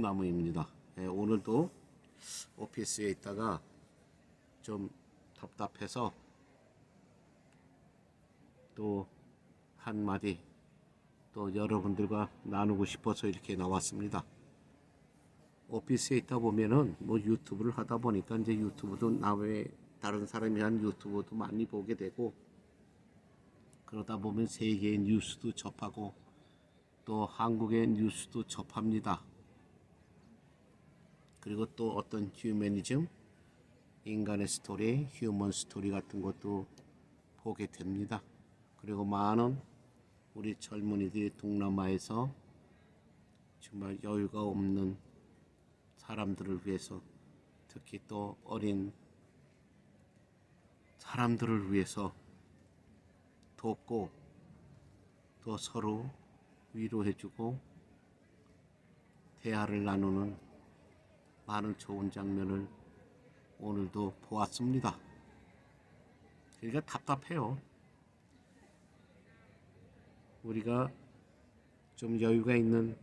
춤나무입니다. 예, 오늘도 오피스에 있다가 좀 답답해서 또 한마디 또 여러분들과 나누고 싶어서 이렇게 나왔습니다. 오피스에 있다 보면은 뭐 유튜브를 하다 보니까 이제 유튜브도 나 외에 다른 사람이 한 유튜브도 많이 보게 되고 그러다 보면 세계의 뉴스도 접하고 또 한국의 뉴스도 접합니다. 그리고 또 어떤 휴머니즘, 인간의 스토리, 휴먼 스토리 같은 것도 보게 됩니다. 그리고 많은 우리 젊은이들이 동남아에서 정말 여유가 없는 사람들을 위해서 특히 또 어린 사람들을 위해서 돕고 또 서로 위로해주고 대화를 나누는 많은 좋은 장면을 오늘도 보았습니다. 그러니까 답답해요. 우리가 좀 여유가 있는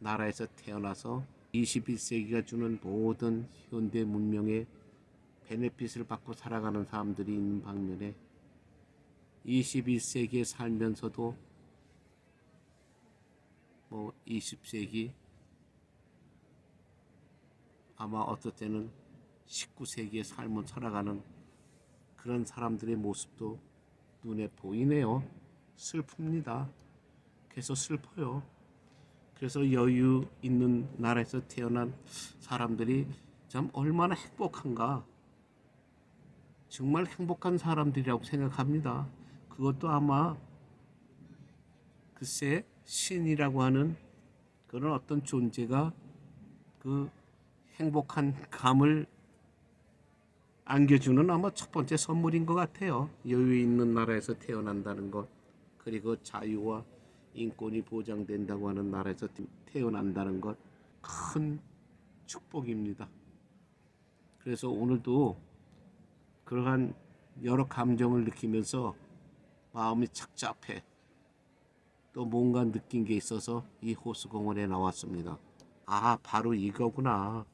나라에서 태어나서 21세기가 주는 모든 현대 문명의 베네핏을 받고 살아가는 사람들이 있는 방면에 21세기에 살면서도 뭐 20세기 아마 어떨 때는 19세기의 삶을 살아가는 그런 사람들의 모습도 눈에 보이네요. 슬픕니다. 그래서 슬퍼요. 그래서 여유 있는 나라에서 태어난 사람들이 참 얼마나 행복한가. 정말 행복한 사람들이라고 생각합니다. 그것도 아마 글쎄 신이라고 하는 그런 어떤 존재가 그 행복한 감을 안겨주는 아마 첫 번째 선물인 것 같아요. 여유 있는 나라에서 태어난다는 것, 그리고 자유와 인권이 보장된다고 하는 나라에서 태어난다는 것, 큰 축복입니다. 그래서 오늘도 그러한 여러 감정을 느끼면서 마음이 착잡해 또 뭔가 느낀 게 있어서 이 호수공원에 나왔습니다. 아, 바로 이거구나.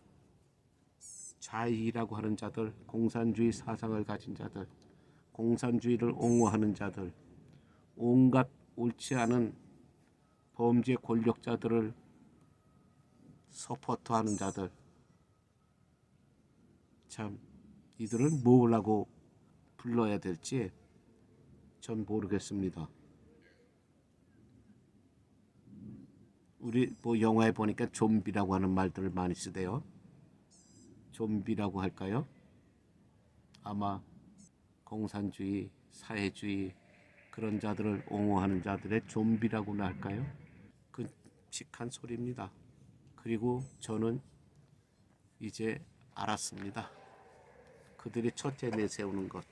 좌익이라고 하는 자들, 공산주의 사상을 가진 자들, 공산주의를 옹호하는 자들, 온갖 옳지 않은 범죄 권력자들을 서포트하는 자들. 참, 이들은 뭐라고 불러야 될지 전 모르겠습니다. 우리 뭐 영화에 보니까 좀비라고 하는 말들을 많이 쓰대요. 좀비라고 할까요? 아마 공산주의, 사회주의 그런 자들을 옹호하는 자들의 좀비라고나 할까요? 끔찍한 소리입니다. 그리고 저는 이제 알았습니다. 그들이 첫째 내세우는 것.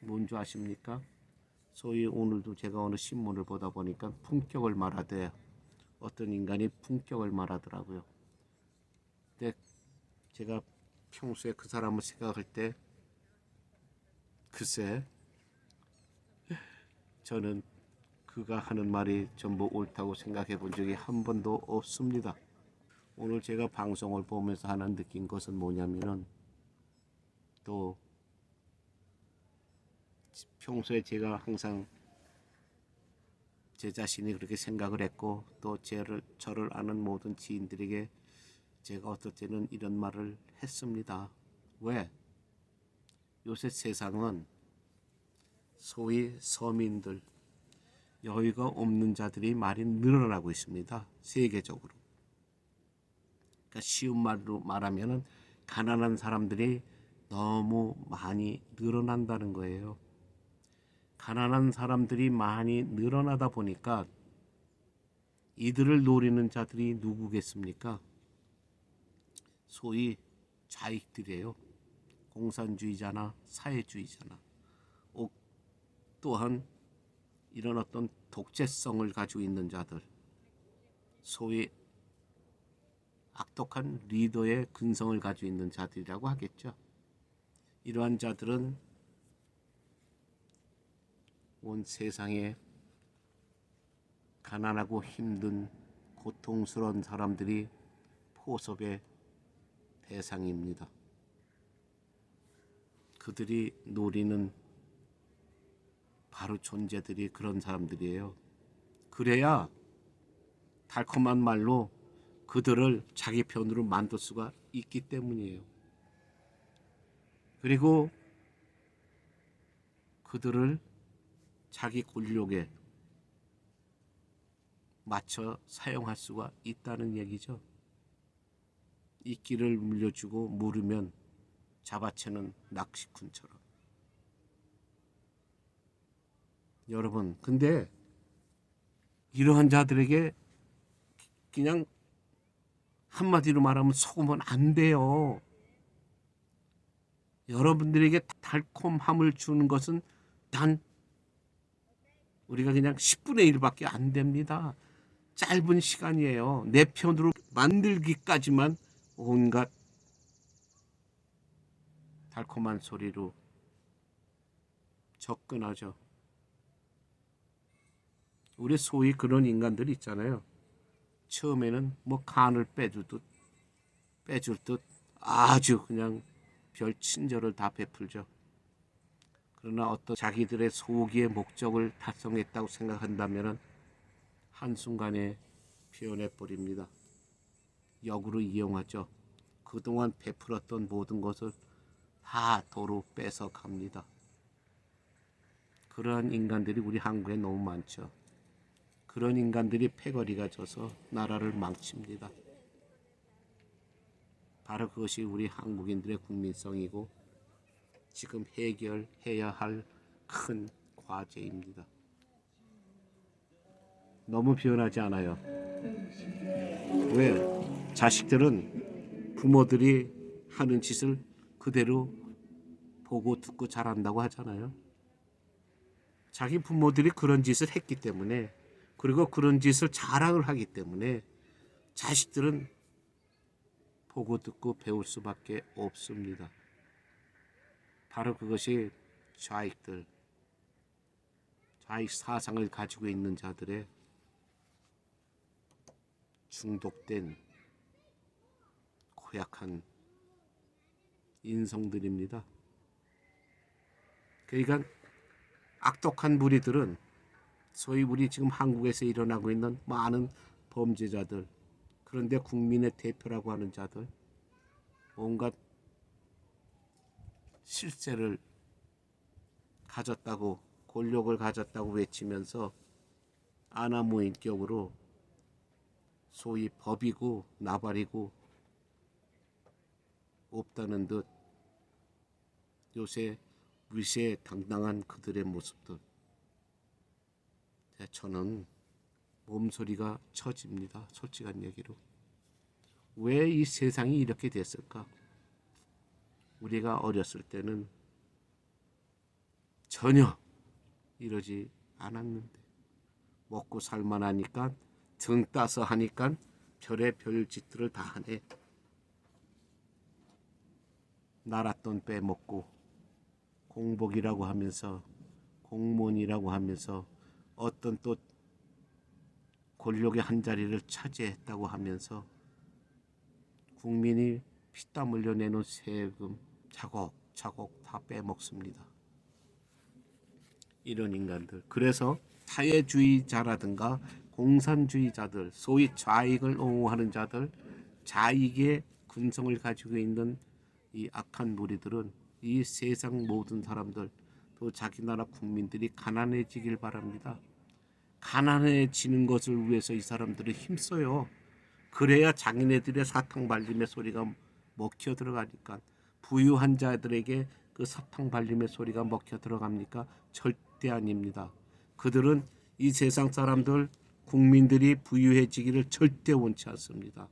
뭔지 아십니까? 소위 오늘도 제가 어느 신문을 보다 보니까 품격을 말하되 어떤 인간이 품격을 말하더라고요. 근데 제가 평소에 그 사람을 생각할 때 글쎄 저는 그가 하는 말이 전부 옳다고 생각해 본 적이 한 번도 없습니다. 오늘 제가 방송을 보면서 하나 느낀 것은 뭐냐면은 또 평소에 제가 항상 제 자신이 그렇게 생각을 했고 또 저를 저를 아는 모든 지인들에게 제가 어떨 때는 이런 말을 했습니다. 왜? 요새 세상은 소위 서민들 여유가 없는 자들이 많이 늘어나고 있습니다. 세계적으로. 그러니까 쉬운 말로 말하면은 가난한 사람들이 너무 많이 늘어난다는 거예요. 가난한 사람들이 많이 늘어나다 보니까 이들을 노리는 자들이 누구겠습니까? 소위 좌익들이에요. 공산주의자나 사회주의자나 오- 또한 이런 어떤 독재성을 가지고 있는 자들 소위 악독한 리더의 근성을 가지고 있는 자들이라고 하겠죠. 이러한 자들은 온 세상에 가난하고 힘든 고통스러운 사람들이 포섭의 대상입니다. 그들이 노리는 바로 존재들이 그런 사람들이에요. 그래야 달콤한 말로 그들을 자기 편으로 만들 수가 있기 때문이에요. 그리고 그들을 자기 권력에 맞춰 사용할 수가 있다는 얘기죠. 이끼를 물려주고 물으면 잡아채는 낚시꾼처럼. 여러분, 근데 이러한 자들에게 그냥 한마디로 말하면 속으면 안 돼요. 여러분들에게 달콤함을 주는 것은 단 우리가 그냥 10분의 1밖에 안 됩니다. 짧은 시간이에요. 내 편으로 만들기까지만 온갖 달콤한 소리로 접근하죠. 우리 소위 그런 인간들 있잖아요. 처음에는 뭐 간을 빼주듯 빼줄 듯 아주 그냥 별 친절을 다 베풀죠. 그러나 어떤 자기들의 소기의 목적을 달성했다고 생각한다면 한순간에 표현해 버립니다. 역으로 이용하죠. 그동안 베풀었던 모든 것을 다 도로 뺏어 갑니다. 그러한 인간들이 우리 한국에 너무 많죠. 그런 인간들이 패거리가 져서 나라를 망칩니다. 바로 그것이 우리 한국인들의 국민성이고 지금 해결해야 할 큰 과제입니다. 너무 변하지 않아요. 왜? 자식들은 부모들이 하는 짓을 그대로 보고 듣고 잘한다고 하잖아요. 자기 부모들이 그런 짓을 했기 때문에 그리고 그런 짓을 자랑을 하기 때문에 자식들은 보고 듣고 배울 수밖에 없습니다. 바로 그것이 좌익들, 좌익 사상을 가지고 있는 자들의 중독된 고약한 인성들입니다. 그러니까 악독한 무리들은 소위 우리 지금 한국에서 일어나고 있는 많은 범죄자들 그런데 국민의 대표라고 하는 자들 온갖 실세를 가졌다고 권력을 가졌다고 외치면서 아나무인격으로 소위 법이고 나발이고 없다는 듯 요새 위세 당당한 그들의 모습들 네, 저는 몸소리가 처집니다. 솔직한 얘기로. 왜 이 세상이 이렇게 됐을까? 우리가 어렸을 때는 전혀 이러지 않았는데 먹고 살만하니까 등 따서 하니까 별의 별 짓들을 다 하네. 나랏돈 빼먹고 공복이라고 하면서 공무원이라고 하면서 어떤 또 권력의 한 자리를 차지했다고 하면서 국민이 피땀 흘려 내는 세금 차곡차곡 다 빼먹습니다. 이런 인간들. 그래서 사회주의자라든가 공산주의자들, 소위 좌익을 옹호하는 자들, 자익의 근성을 가지고 있는 이 악한 무리들은 이 세상 모든 사람들, 또 자기 나라 국민들이 가난해지길 바랍니다. 가난해지는 것을 위해서 이 사람들은 힘써요. 그래야 자기네들의 사탕 발림의 소리가 먹혀 들어가니까 부유한 자들에게 그 사탕 발림의 소리가 먹혀 들어갑니까? 절대 아닙니다. 그들은 이 세상 사람들 국민들이 부유해지기를 절대 원치 않습니다.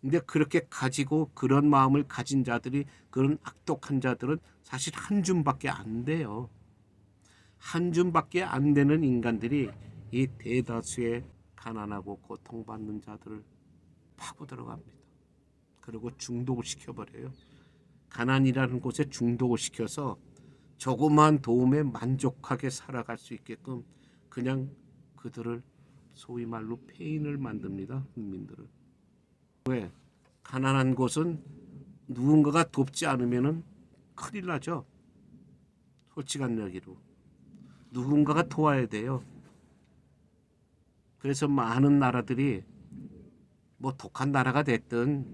근데 그렇게 가지고 그런 마음을 가진 자들이 그런 악독한 자들은 사실 한 줌밖에 안 돼요. 한 줌밖에 안 되는 인간들이 이 대다수의 가난하고 고통받는 자들을 파고 들어갑니다. 그리고 중독을 시켜버려요. 가난이라는 곳에 중독을 시켜서 조그마한 도움에 만족하게 살아갈 수 있게끔 그냥 그들을 소위 말로 폐인을 만듭니다. 국민들을. 왜? 가난한 곳은 누군가가 돕지 않으면은 큰일 나죠. 솔직한 얘기로. 누군가가 도와야 돼요. 그래서 많은 나라들이 뭐 독한 나라가 됐든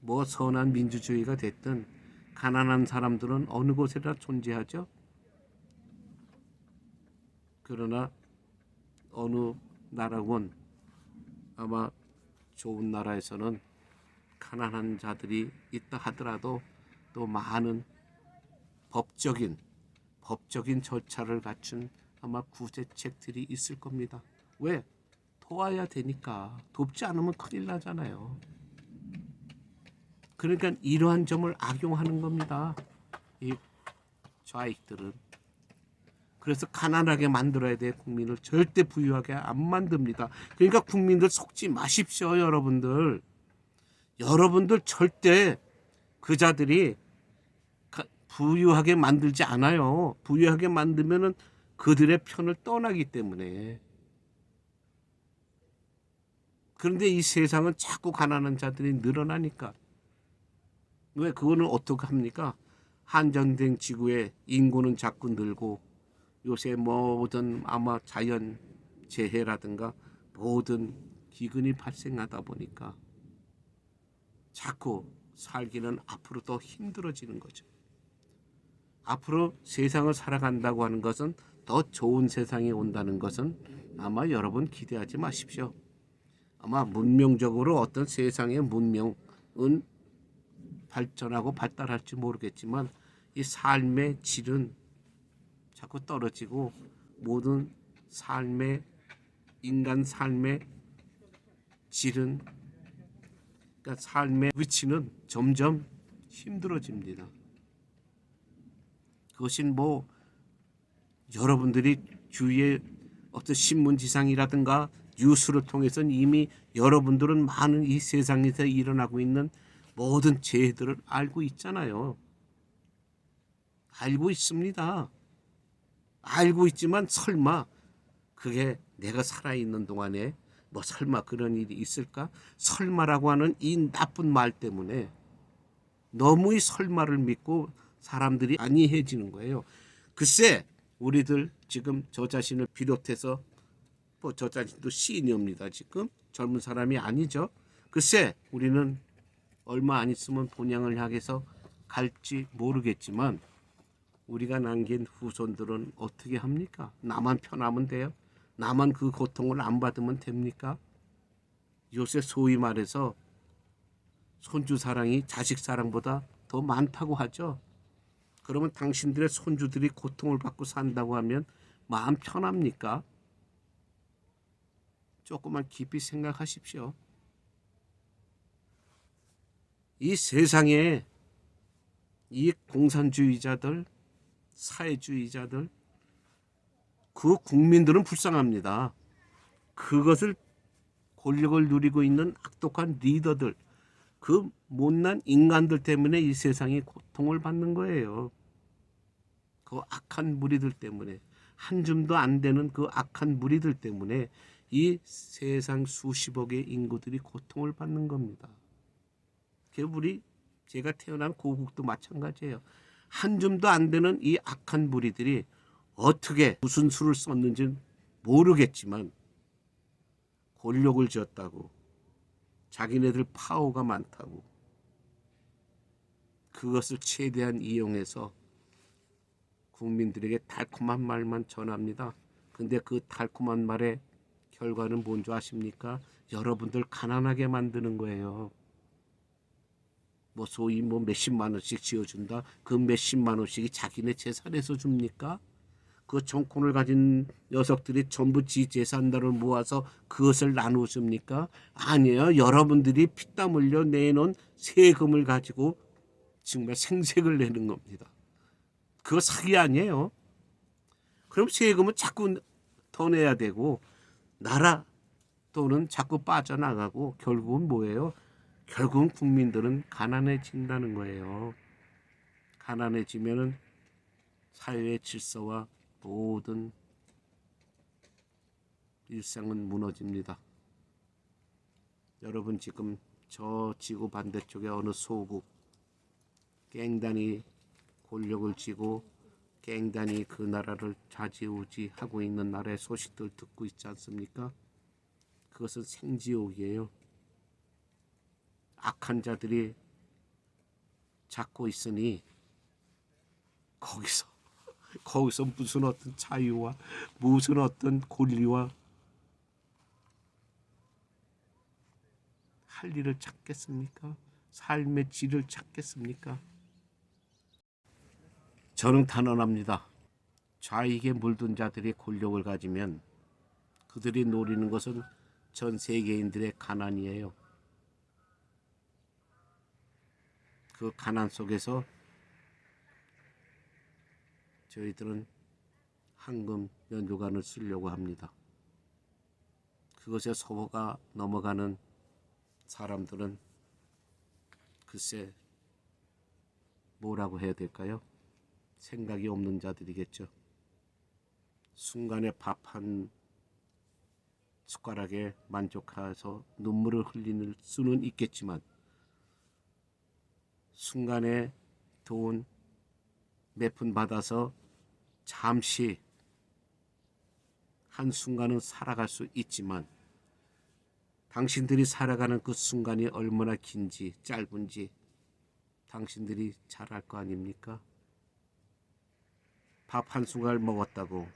뭐 선한 민주주의가 됐든 가난한 사람들은 어느 곳에나 존재하죠. 그러나 어느 나라건 아마 좋은 나라에서는 가난한 자들이 있다 하더라도 또 많은 법적인 법적인 절차를 갖춘 아마 구제책들이 있을 겁니다. 왜? 도와야 되니까 돕지 않으면 큰일 나잖아요. 그러니까 이러한 점을 악용하는 겁니다. 이 좌익들은 그래서 가난하게 만들어야 돼 국민을 절대 부유하게 안 만듭니다. 그러니까 국민들 속지 마십시오, 여러분들. 여러분들 절대 그자들이 가- 부유하게 만들지 않아요. 부유하게 만들면은 그들의 편을 떠나기 때문에. 그런데 이 세상은 자꾸 가난한 자들이 늘어나니까. 왜 그거는 어떻게 합니까? 한전된 지구에 인구는 자꾸 늘고 요새 모든 아마 자연 재해라든가 모든 기근이 발생하다 보니까 자꾸 살기는 앞으로 더 힘들어지는 거죠. 앞으로 세상을 살아간다고 하는 것은 더 좋은 세상이 온다는 것은 아마 여러분 기대하지 마십시오. 아마 문명적으로 어떤 세상의 문명은 발전하고 발달할지 모르겠지만 이 삶의 질은 자꾸 떨어지고 모든 삶의 인간 삶의 질은 그러니까 삶의 위치는 점점 힘들어집니다. 그것은 뭐 여러분들이 주위에 어떤 신문지상이라든가 뉴스를 통해서는 이미 여러분들은 많은 이 세상에서 일어나고 있는 모든 재해들을 알고 있잖아요. 알고 있습니다. 알고 있지만 설마 그게 내가 살아있는 동안에 뭐 설마 그런 일이 있을까? 설마라고 하는 이 나쁜 말 때문에 너무 이 설마를 믿고 사람들이 안이해지는 거예요. 글쎄 우리들 지금 저 자신을 비롯해서 뭐 저 자신도 시인입니다. 지금 젊은 사람이 아니죠. 글쎄 우리는 얼마 안 있으면 본향을 향해서 갈지 모르겠지만 우리가 남긴 후손들은 어떻게 합니까? 나만 편하면 돼요? 나만 그 고통을 안 받으면 됩니까? 요새 소위 말해서 손주 사랑이 자식 사랑보다 더 많다고 하죠. 그러면 당신들의 손주들이 고통을 받고 산다고 하면 마음 편합니까? 조금만 깊이 생각하십시오. 이 세상에 이 공산주의자들, 사회주의자들, 그 국민들은 불쌍합니다. 그것을 권력을 누리고 있는 악독한 리더들, 그 못난 인간들 때문에 이 세상이 고통을 받는 거예요. 그 악한 무리들 때문에 한 줌도 안 되는 그 악한 무리들 때문에 이 세상 수십억의 인구들이 고통을 받는 겁니다. 그 우리 제가 태어난 고국도 마찬가지예요. 한 줌도 안 되는 이 악한 무리들이 어떻게 무슨 수를 썼는지는 모르겠지만 권력을 쥐었다고 자기네들 파워가 많다고 그것을 최대한 이용해서 국민들에게 달콤한 말만 전합니다. 근데 그 달콤한 말의 결과는 뭔지 아십니까? 여러분들 가난하게 만드는 거예요. 뭐 소위 뭐 몇십만 원씩 지어준다. 그 몇십만 원씩이 자기네 재산에서 줍니까? 그 정권을 가진 녀석들이 전부 지 재산들을 모아서 그것을 나누십니까? 아니에요. 여러분들이 피땀 흘려 내놓은 세금을 가지고 정말 생색을 내는 겁니다. 그거 사기 아니에요. 그럼 세금은 자꾸 더 내야 되고 나라 또는 자꾸 빠져나가고 결국은 뭐예요? 결국은 국민들은 가난해진다는 거예요. 가난해지면은 사회의 질서와 모든 일상은 무너집니다. 여러분 지금 저 지구 반대쪽에 어느 소국 깽단이 권력을 쥐고 깽단이 그 나라를 좌지우지하고 있는 나라의 소식들 듣고 있지 않습니까? 그것은 생지옥이에요. 악한 자들이 잡고 있으니 거기서 거기서 무슨 어떤 자유와 무슨 어떤 권리와 할 일을 찾겠습니까? 삶의 질을 찾겠습니까? 저는 단언합니다. 좌익에 물든 자들이 권력을 가지면 그들이 노리는 것은 전 세계인들의 가난이에요. 그 가난 속에서 저희들은 황금 연료관을 쓰려고 합니다. 그것에 소가 넘어가는 사람들은 글쎄 뭐라고 해야 될까요? 생각이 없는 자들이겠죠. 순간에 밥 한 숟가락에 만족해서 눈물을 흘리는 수는 있겠지만 순간에 돈 몇 푼 받아서 잠시 한 순간은 살아갈 수 있지만 당신들이 살아가는 그 순간이 얼마나 긴지 짧은지 당신들이 잘 알 거 아닙니까? 밥 한 숟갈 먹었다고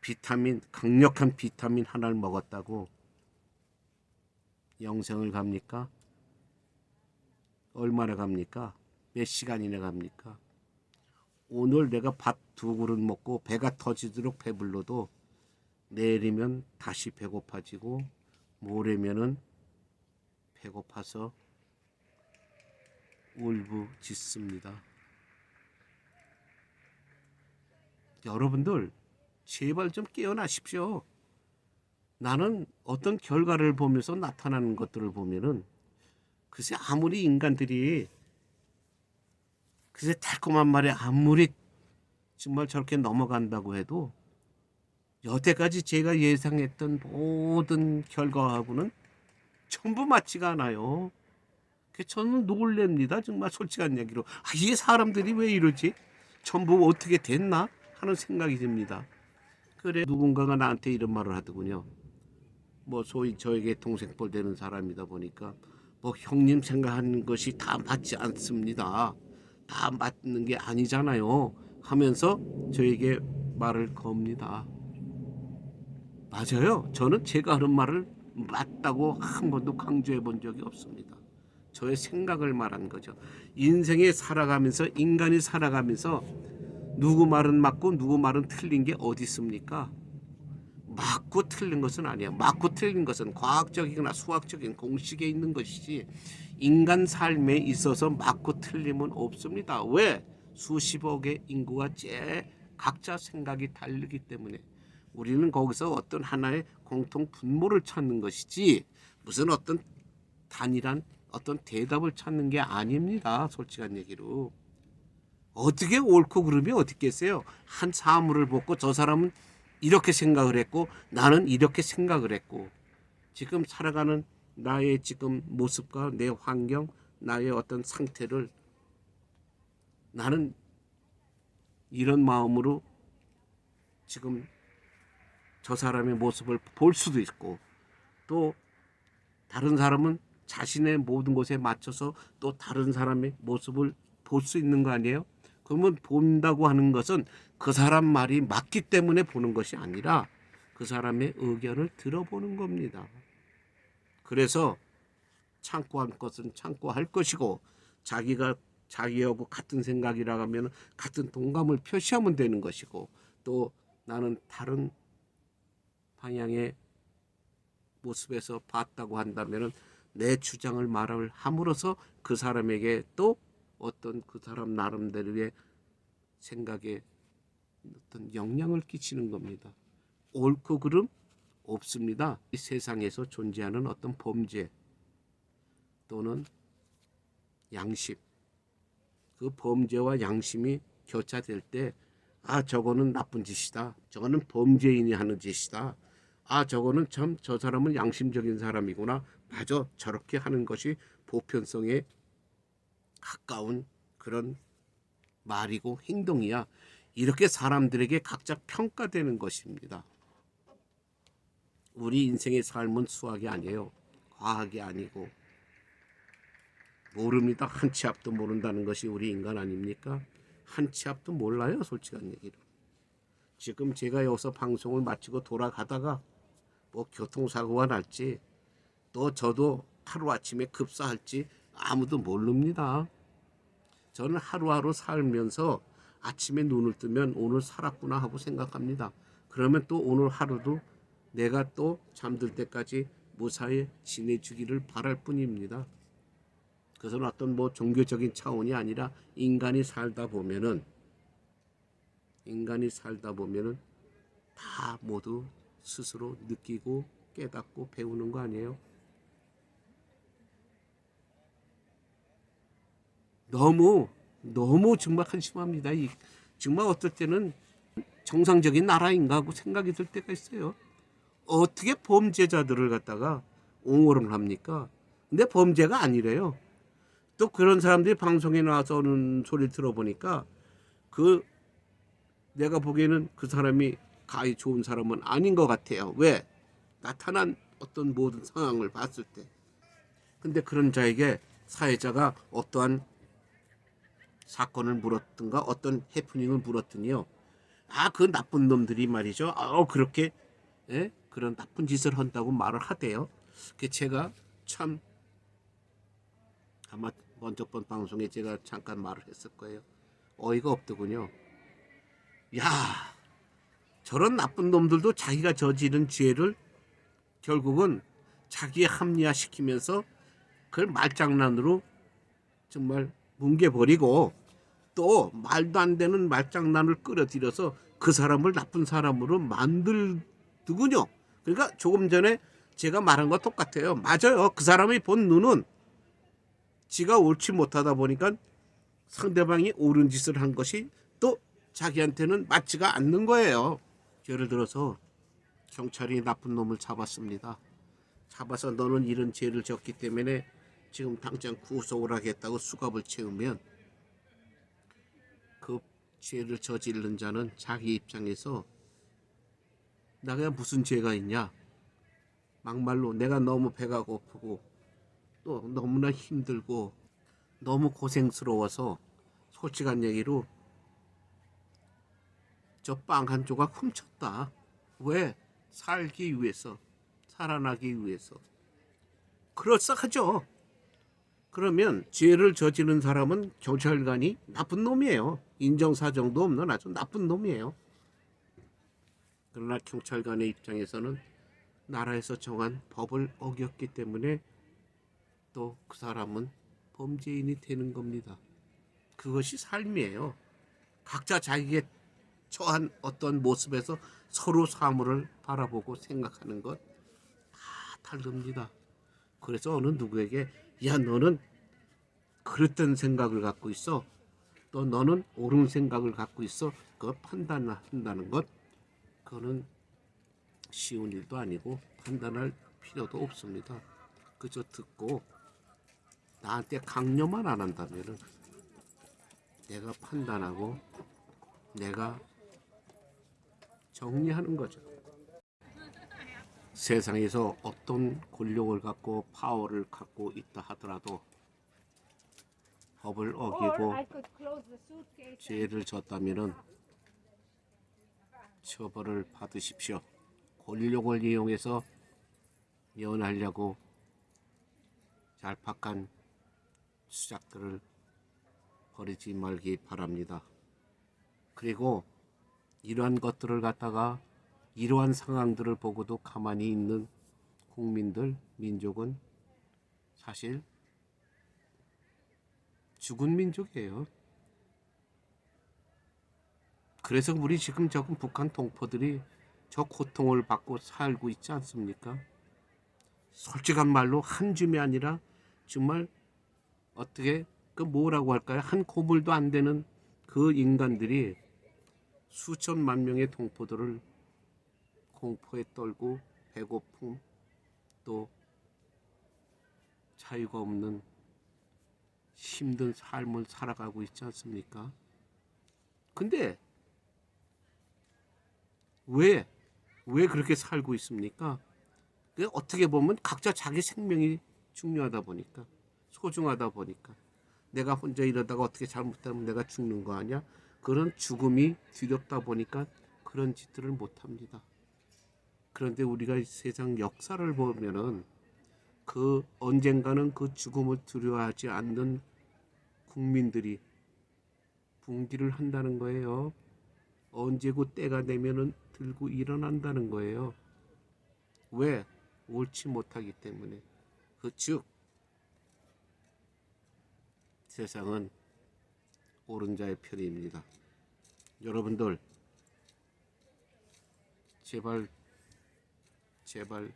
비타민 강력한 비타민 하나를 먹었다고 영생을 갑니까? 얼마나 갑니까? 몇 시간이나 갑니까? 오늘 내가 밥 두 그릇 먹고 배가 터지도록 배불러도 내일이면 다시 배고파지고 모레면은 배고파서 울부짖습니다. 여러분들 제발 좀 깨어나십시오. 나는 어떤 결과를 보면서 나타나는 것들을 보면은 글쎄 아무리 인간들이 글쎄 달콤한 말에 아무리 정말 저렇게 넘어간다고 해도 여태까지 제가 예상했던 모든 결과하고는 전부 맞지가 않아요. 그 저는 놀랍니다. 정말 솔직한 얘기로. 아, 이게 사람들이 왜 이러지? 전부 어떻게 됐나? 하는 생각이 듭니다. 그래 누군가가 나한테 이런 말을 하더군요. 뭐 소위 저에게 동생뻘 되는 사람이다 보니까 뭐 형님 생각하는 것이 다 맞지 않습니다. 다 맞는 게 아니잖아요. 하면서 저에게 말을 겁니다. 맞아요. 저는 제가 하는 말을 맞다고 한 번도 강조해 본 적이 없습니다. 저의 생각을 말한 거죠. 인생에 살아가면서 인간이 살아가면서 누구 말은 맞고 누구 말은 틀린 게 어디 있습니까? 맞고 틀린 것은 아니야. 맞고 틀린 것은 과학적이거나 수학적인 공식에 있는 것이지 인간 삶에 있어서 맞고 틀림은 없습니다. 왜? 수십억의 인구가 제 각자 생각이 다르기 때문에 우리는 거기서 어떤 하나의 공통 분모를 찾는 것이지 무슨 어떤 단일한 어떤 대답을 찾는 게 아닙니다. 솔직한 얘기로. 어떻게 옳고 그름이 어떻겠어요? 한 사물을 보고 저 사람은 이렇게 생각을 했고 나는 이렇게 생각을 했고 지금 살아가는 나의 지금 모습과 내 환경, 나의 어떤 상태를 나는 이런 마음으로 지금 저 사람의 모습을 볼 수도 있고 또 다른 사람은 자신의 모든 것에 맞춰서 또 다른 사람의 모습을 볼 수 있는 거 아니에요? 그러면 본다고 하는 것은 그 사람 말이 맞기 때문에 보는 것이 아니라 그 사람의 의견을 들어보는 겁니다. 그래서 할 것은 참고 할 것이고 자기가 자기하고 같은 생각이라 하면 같은 동감을 표시하면 되는 것이고 또 나는 다른 방향의 모습에서 봤다고 한다면은 내 주장을 말을 함으로써 그 사람에게 또 어떤 그 사람 나름대로의 생각에 어떤 영향을 끼치는 겁니다. 옳고 그름 없습니다. 이 세상에서 존재하는 어떤 범죄 또는 양심 그 범죄와 양심이 교차될 때 아 저거는 나쁜 짓이다. 저거는 범죄인이 하는 짓이다. 아 저거는 참 저 사람은 양심적인 사람이구나. 맞아 저렇게 하는 것이 보편성에 가까운 그런 말이고 행동이야. 이렇게 사람들에게 각자 평가되는 것입니다. 우리 인생의 삶은 수학이 아니에요. 과학이 아니고 모릅니다. 한 치 앞도 모른다는 것이 우리 인간 아닙니까? 한 치 앞도 몰라요. 솔직한 얘기로. 지금 제가 여기서 방송을 마치고 돌아가다가 뭐 교통사고가 날지 또 저도 하루아침에 급사할지 아무도 모릅니다. 저는 하루하루 살면서 아침에 눈을 뜨면 오늘 살았구나 하고 생각합니다. 그러면 또 오늘 하루도 내가 또 잠들 때까지 무사히 지내주기를 바랄 뿐입니다. 그것은 어떤 뭐 종교적인 차원이 아니라 인간이 살다 보면은 인간이 살다 보면은 다 모두 스스로 느끼고 깨닫고 배우는 거 아니에요? 너무 너무 정말 한심합니다. 이 정말 어떨 때는 정상적인 나라인가 하고 생각이 들 때가 있어요. 어떻게 범죄자들을 갖다가 옹호를 합니까? 근데 범죄가 아니래요. 또 그런 사람들이 방송에 나와서 오는 소리 들어보니까 그 내가 보기에는 그 사람이 가히 좋은 사람은 아닌 것 같아요. 왜? 나타난 어떤 모든 상황을 봤을 때. 근데 그런 자에게 사회자가 어떠한 사건을 물었든가 어떤 해프닝을 물었더니요. 아, 그 나쁜 놈들이 말이죠. 아, 그렇게 예? 그런 나쁜 짓을 한다고 말을 하대요. 그 제가 참 아마 먼저 번 방송에 제가 잠깐 말을 했을 거예요. 어이가 없더군요. 야, 저런 나쁜 놈들도 자기가 저지른 죄를 결국은 자기에 합리화시키면서 그걸 말장난으로 정말 뭉개버리고 또 말도 안 되는 말장난을 끌어들여서 그 사람을 나쁜 사람으로 만들더군요. 그러니까 조금 전에 제가 말한 거 똑같아요. 맞아요. 그 사람이 본 눈은 지가 옳지 못하다 보니까 상대방이 옳은 짓을 한 것이 또 자기한테는 맞지가 않는 거예요. 예를 들어서 경찰이 나쁜 놈을 잡았습니다. 잡아서 너는 이런 죄를 졌기 때문에 지금 당장 구속을 하겠다고 수갑을 채우면 그 죄를 저지른 자는 자기 입장에서 내가 무슨 죄가 있냐 막말로 내가 너무 배가 고프고 또 너무나 힘들고 너무 고생스러워서 솔직한 얘기로 저 빵 한 조각 훔쳤다. 왜? 살기 위해서, 살아나기 위해서. 그럴싸하죠. 그러면 죄를 저지른 사람은 경찰관이 나쁜 놈이에요. 인정사정도 없는 아주 나쁜 놈이에요. 그러나 경찰관의 입장에서는 나라에서 정한 법을 어겼기 때문에 또 그 사람은 범죄인이 되는 겁니다. 그것이 삶이에요. 각자 자기의 처한 어떤 모습에서 서로 사물을 바라보고 생각하는 것 다 다릅니다. 그래서 어느 누구에게 야 너는 그랬던 생각을 갖고 있어. 또 너는 옳은 생각을 갖고 있어. 그 판단한다는 것 그거는 쉬운 일도 아니고 판단할 필요도 없습니다. 그저 듣고 나한테 강요만 안 한다면은 내가 판단하고 내가 정리하는 거죠. 세상에서 어떤 권력을 갖고 파워를 갖고 있다 하더라도 법을 어기고 죄를 졌다면은 처벌을 받으십시오. 권력을 이용해서 연하려고 얄팍한 수작들을 버리지 말기 바랍니다. 그리고 이러한 것들을 갖다가 이러한 상황들을 보고도 가만히 있는 국민들, 민족은 사실 죽은 민족이에요. 그래서 우리 지금 저금 북한 동포들이 저 고통을 받고 살고 있지 않습니까? 솔직한 말로 한 줌이 아니라 정말 어떻게 그 뭐라고 할까요? 한 고물도 안 되는 그 인간들이 수천만 명의 동포들을 공포에 떨고 배고픔 또 자유가 없는 힘든 삶을 살아가고 있지 않습니까? 근데 왜, 왜 그렇게 살고 있습니까? 그 어떻게 보면 각자 자기 생명이 중요하다 보니까 소중하다 보니까 내가 혼자 이러다가 어떻게 잘못하면 내가 죽는 거 아니야? 그런 죽음이 두렵다 보니까 그런 짓들을 못 합니다. 그런데 우리가 이 세상 역사를 보면은 그 언젠가는 그 죽음을 두려워하지 않는 국민들이 분기를 한다는 거예요. 언제고 때가 되면은 들고 일어난다는 거예요. 왜? 옳지 못하기 때문에. 그 즉, 세상은 옳은 자의 편입니다. 여러분들, 제발, 제발,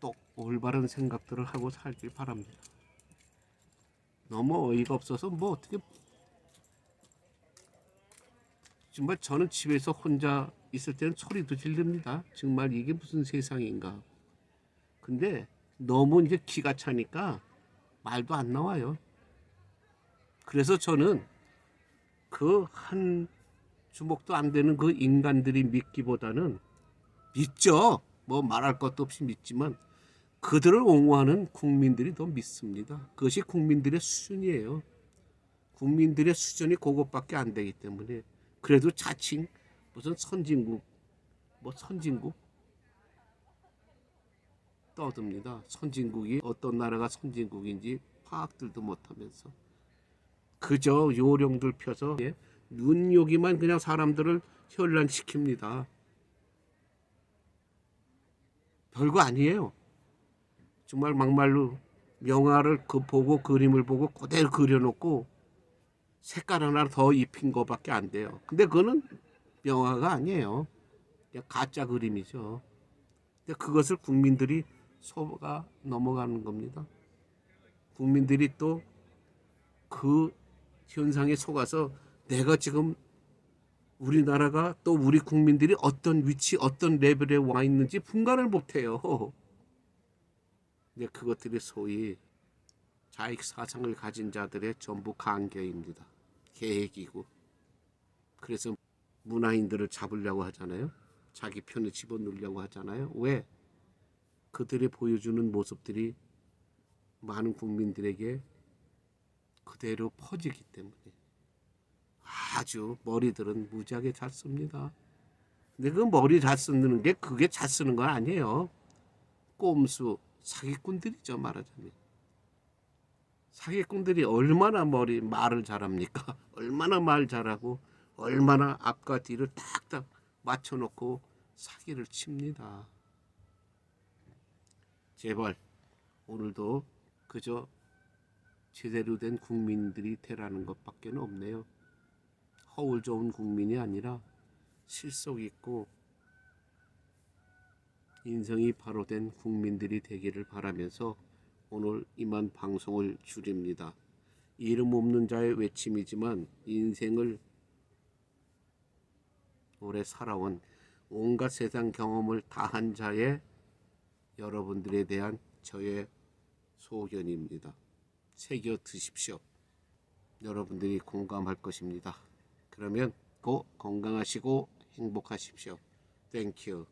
또 올바른 생각들을 하고 살길 바랍니다. 너무 어이가 없어서 뭐 어떻게 정말 저는 집에서 혼자 있을 때는 소리도 지릅니다. 정말 이게 무슨 세상인가. 근데 너무 이제 기가 차니까 말도 안 나와요. 그래서 저는 그 한 주먹도 안 되는 그 인간들이 믿기보다는 믿죠. 뭐 말할 것도 없이 믿지만 그들을 옹호하는 국민들이 더 믿습니다. 그것이 국민들의 수준이에요. 국민들의 수준이 그것밖에 안 되기 때문에 그래도 자칭 무슨 선진국 뭐 선진국 떠듭니다. 선진국이 어떤 나라가 선진국인지 파악들도 못하면서 그저 요령들 펴서 예, 눈요기만 그냥 사람들을 현란시킵니다. 별거 아니에요. 정말 막말로 명화를 그 보고 그림을 보고 그대로 그려놓고 색깔 하나 더 입힌 거밖에 안 돼요. 근데 그거는 명화가 아니에요. 그냥 가짜 그림이죠. 근데 그것을 국민들이 속아 넘어가는 겁니다. 국민들이 또 그 현상에 속아서 내가 지금 우리나라가 또 우리 국민들이 어떤 위치, 어떤 레벨에 와 있는지 분간을 못해요. 근데 그것들이 소위 자익 사상을 가진 자들의 전부 간계입니다. 계획이고. 그래서 문화인들을 잡으려고 하잖아요. 자기 편에 집어넣으려고 하잖아요. 왜? 그들이 보여주는 모습들이 많은 국민들에게 그대로 퍼지기 때문에 아주 머리들은 무지하게 잘 씁니다. 근데 그 머리 잘 쓰는 게 그게 잘 쓰는 건 아니에요. 꼼수 사기꾼들이죠 말하자면. 사기꾼들이 얼마나 머리 말을 잘합니까? 얼마나 말 잘하고 얼마나 앞과 뒤를 딱딱 맞춰놓고 사기를 칩니다. 제발 오늘도 그저 제대로 된 국민들이 되라는 것밖에 없네요. 허울 좋은 국민이 아니라 실속 있고 인성이 바로 된 국민들이 되기를 바라면서 오늘 이만 방송을 줄입니다. 이름 없는 자의 외침이지만 인생을 오래 살아온 온갖 세상 경험을 다한 자의 여러분들에 대한 저의 소견입니다. 새겨 드십시오. 여러분들이 공감할 것입니다. 그러면 고 건강하시고 행복하십시오. 땡큐.